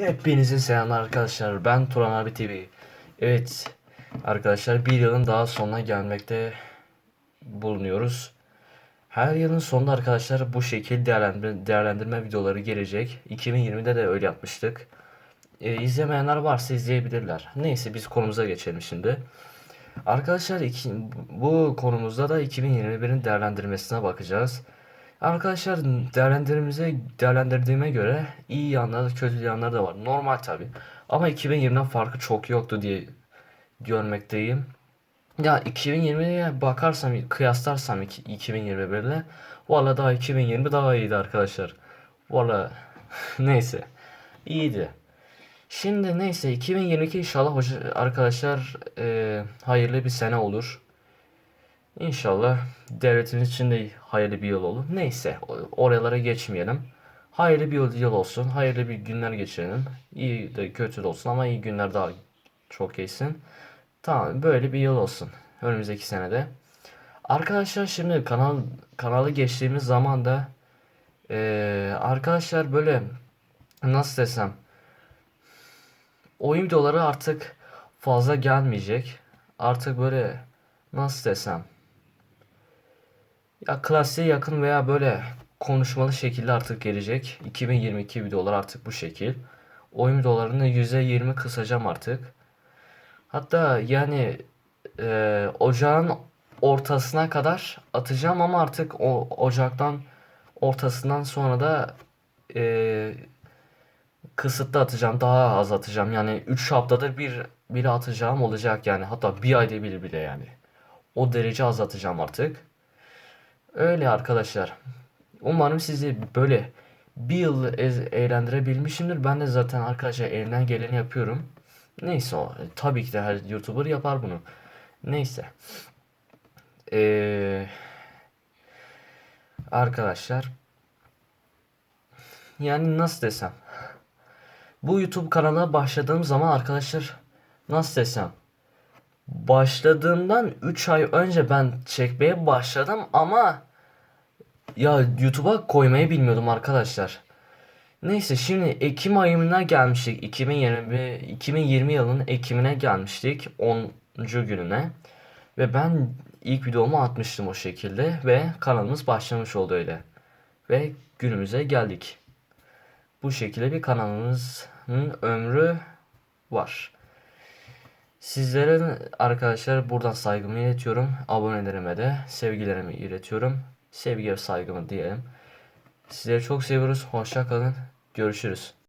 Hepinize selamlar arkadaşlar. Ben Turan abi TV. Evet arkadaşlar bir yılın daha sonuna gelmekte bulunuyoruz. Her yılın sonunda arkadaşlar bu şekil değerlendirme, değerlendirme videoları gelecek. 2020'de de öyle yapmıştık. Ee, izlemeyenler varsa izleyebilirler. Neyse biz konumuza geçelim şimdi. Arkadaşlar iki, bu konumuzda da 2021'in değerlendirmesine bakacağız. Arkadaşlar değerlendirimize değerlendirdiğime göre iyi yanları kötü yanları da var. Normal tabi. Ama 2020'den farkı çok yoktu diye görmekteyim. Ya 2020'ye bakarsam kıyaslarsam iki- 2021 ile valla daha 2020 daha iyiydi arkadaşlar. Valla neyse iyiydi. Şimdi neyse 2022 inşallah hoca, arkadaşlar e, hayırlı bir sene olur. İnşallah devletimiz için de hayırlı bir yıl olur. Neyse oralara geçmeyelim. Hayırlı bir yıl, olsun. Hayırlı bir günler geçirelim. İyi de kötü de olsun ama iyi günler daha çok geçsin. Tamam böyle bir yıl olsun. Önümüzdeki senede. Arkadaşlar şimdi kanal kanalı geçtiğimiz zaman da eee, arkadaşlar böyle nasıl desem oyun videoları artık fazla gelmeyecek. Artık böyle nasıl desem ya klasiğe yakın veya böyle konuşmalı şekilde artık gelecek. 2022 videolar artık bu şekil. Oyun videolarını %20 kısacağım artık. Hatta yani e, ocağın ortasına kadar atacağım ama artık o ocaktan ortasından sonra da e, kısıtlı atacağım. Daha az atacağım. Yani 3 haftada bir biri atacağım olacak yani. Hatta bir ayda bir bile yani. O derece az atacağım artık. Öyle arkadaşlar. Umarım sizi böyle bir yıl eğlendirebilmişimdir. Ben de zaten arkadaşlar elimden geleni yapıyorum. Neyse o. Tabii ki de her YouTuber yapar bunu. Neyse. Ee, arkadaşlar. Yani nasıl desem. Bu YouTube kanalına başladığım zaman arkadaşlar nasıl desem. Başladığımdan 3 ay önce ben çekmeye başladım ama ya YouTube'a koymayı bilmiyordum arkadaşlar. Neyse şimdi Ekim ayına gelmiştik. 2020 2020 yılının Ekim'ine gelmiştik 10. gününe. Ve ben ilk videomu atmıştım o şekilde ve kanalımız başlamış oldu öyle. Ve günümüze geldik. Bu şekilde bir kanalımızın ömrü var. Sizlere arkadaşlar buradan saygımı iletiyorum. Abonelerime de sevgilerimi iletiyorum. Sevgi ve saygımı diyelim. Sizleri çok seviyoruz. Hoşça kalın. Görüşürüz.